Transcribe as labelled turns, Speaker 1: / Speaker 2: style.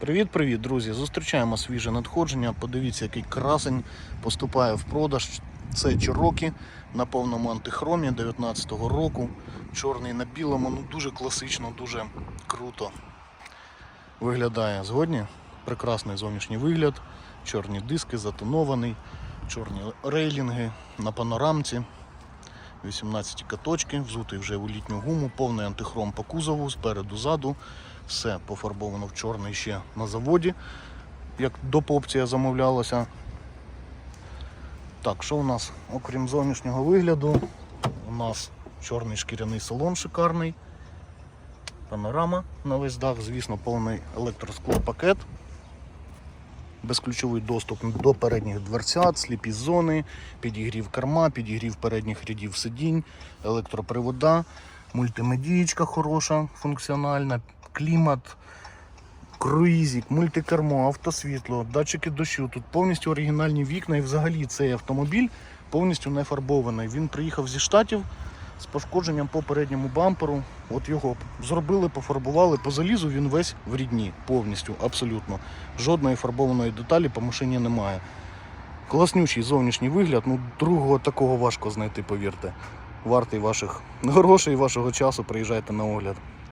Speaker 1: Привіт-привіт, друзі! Зустрічаємо свіже надходження. Подивіться, який красень поступає в продаж. Це Cherokee на повному антихромі 19-го року. Чорний на білому, ну дуже класично, дуже круто виглядає. Згодні? Прекрасний зовнішній вигляд, чорні диски, затонований, чорні рейлінги на панорамці. 18 каточки, взутий вже у літню гуму, повний антихром по кузову, спереду, ззаду. Все пофарбовано в чорний ще на заводі, як допопція замовлялася. Так, що у нас? Окрім зовнішнього вигляду, у нас чорний шкіряний салон шикарний. Панорама на весь дах, звісно, повний електросклопакет. Безключовий доступ до передніх дверцят, сліпі зони, підігрів керма, підігрів передніх рядів сидінь, електропривода, мультимедієчка хороша, функціональна, клімат, круїзик, мультикермо, автосвітло, датчики дощу. Тут повністю оригінальні вікна і взагалі цей автомобіль повністю не фарбований. Він приїхав зі штатів з пошкодженням по передньому бамперу. От його зробили, пофарбували по залізу, він весь в рідні, повністю, абсолютно. Жодної фарбованої деталі по машині немає. Класнючий зовнішній вигляд, ну другого такого важко знайти, повірте. Вартий ваших грошей, вашого часу, приїжджайте на огляд.